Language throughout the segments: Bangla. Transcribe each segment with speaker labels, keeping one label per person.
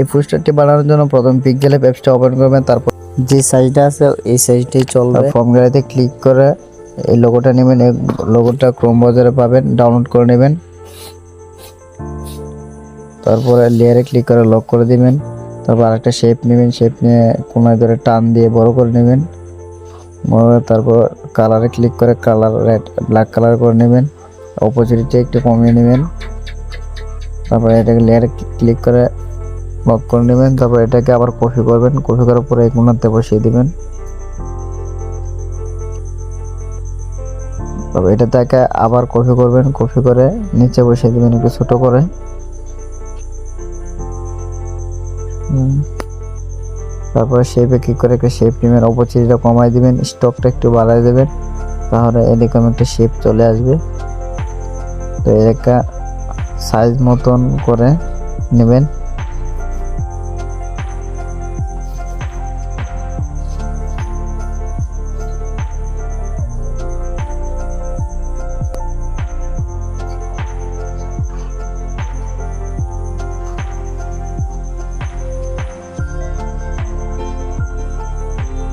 Speaker 1: এই পোস্টারটি বানানোর জন্য প্রথম পিক্সেলে অ্যাপসটা ওপেন করবেন তারপর যে সাইজটা আছে এই সাইজটাই চলবে। ফর্ম গ্যালারিতে ক্লিক করে এই লোগোটা নেবেন এই লোগোটা ক্রোম বাজারে পাবেন ডাউনলোড করে নেবেন। তারপরে লেয়ারে ক্লিক করে লক করে দিবেন। তারপর আরেকটা শেপ নেবেন শেপ নিয়ে কোনায় ধরে টান দিয়ে বড় করে নেবেন। তারপর কালারে ক্লিক করে কালার রেড ব্ল্যাক কালার করে নেবেন। অপোজিটটা একটু কমিয়ে নেবেন। তারপরে এটাকে লেয়ারে ক্লিক করে লক করে নেবেন, তারপর এটাকে আবার কফি করবেন, কফি করার পরে এই কোনাতে বসিয়ে দিবেন। তবে এটা থেকে আবার কফি করবেন, কফি করে নিচে বসিয়ে দিবেন একটু ছোট করে। তারপরে শেপে কি করে একটা শেপ নেবেন অপরচিটিটা কমাই দিবেন স্টকটা একটু বাড়াই দেবেন, তাহলে এরকম একটা শেপ চলে আসবে। তো এর একটা সাইজ মতন করে নেবেন।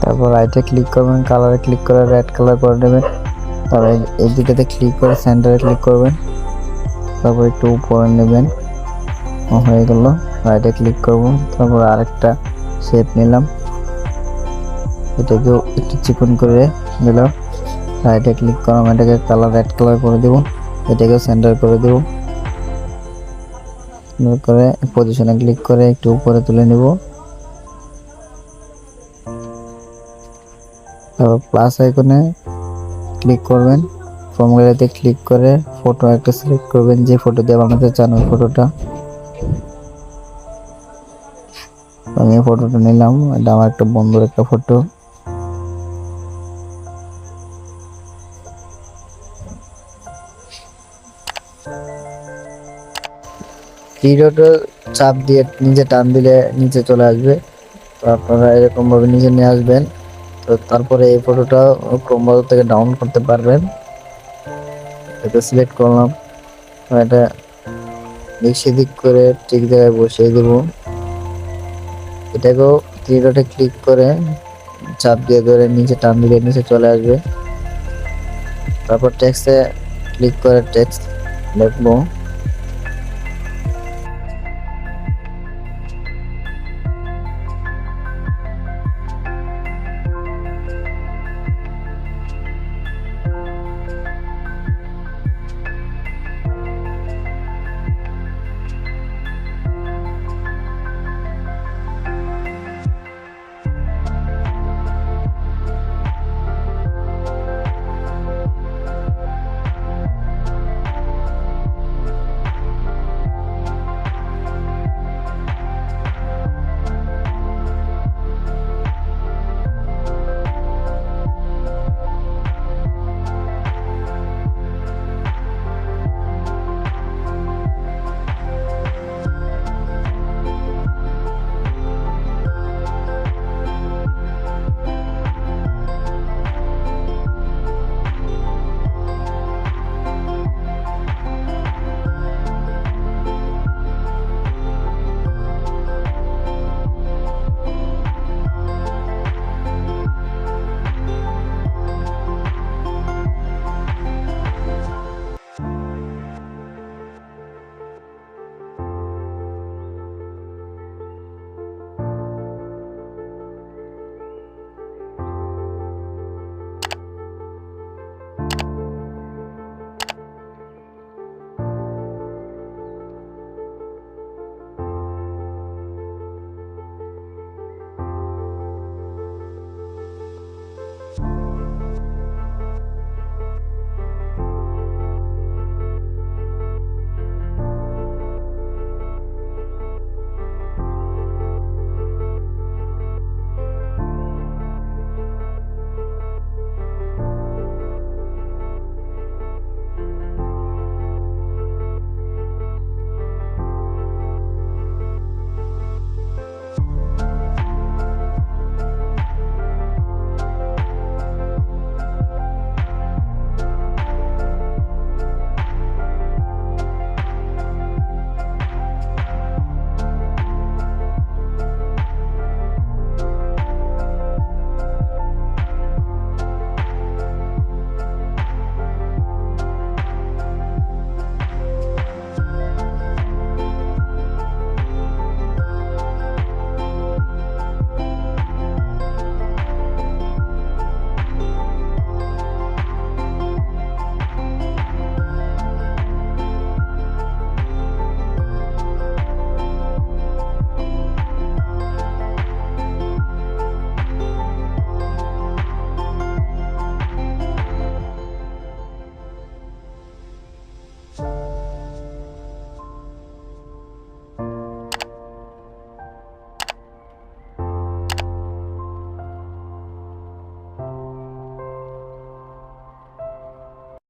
Speaker 1: তারপর রাইটে ক্লিক করবেন কালারে ক্লিক করে রেড কালার করে নেবেন। তারপর এই- দিকটাতে ক্লিক করে সেন্টারে ক্লিক করবেন। তারপর একটু উপরে নেবেন। হয়ে গেল। রাইটে ক্লিক করব। তারপর আরেকটা শেপ নিলাম। এটাকেও একটু চিকন করে দিলাম রাইটে ক্লিক করলাম, এটাকে কালার রেড কালার করে দেব। এটাকেও সেন্টার করে দেব। করে পজিশনে ক্লিক করে একটু উপরে তুলে নিব। প্লাস আইকনে ক্লিক করবেন। ফর্ম গ্যালারিতে ক্লিক করে ফটো একটা সিলেক্ট করবেন, যে ফটো দিয়ে বানাতে চান ওই ফটোটা আমি ফটোটা নিলাম, এটা আমার একটা বন্ধুর একটা ফটো ভিডিওটা চাপ দিয়ে নিচে টান দিলে নিচে চলে আসবে। তো আপনারা এরকম ভাবে নিচে নিয়ে আসবেন। তো তারপরে এই ফটোটা ক্রোম থেকে ডাউনলোড করতে পারবেন। এটা সিলেক্ট করলাম। এটা দিক সেদিক করে ঠিক জায়গায় বসিয়ে দেব। এটাকেও থ্রি ডটে ক্লিক করে চাপ দিয়ে ধরে নিচে টান দিলে নিচে চলে আসবে। তারপর টেক্সটে ক্লিক করে টেক্সট লিখব।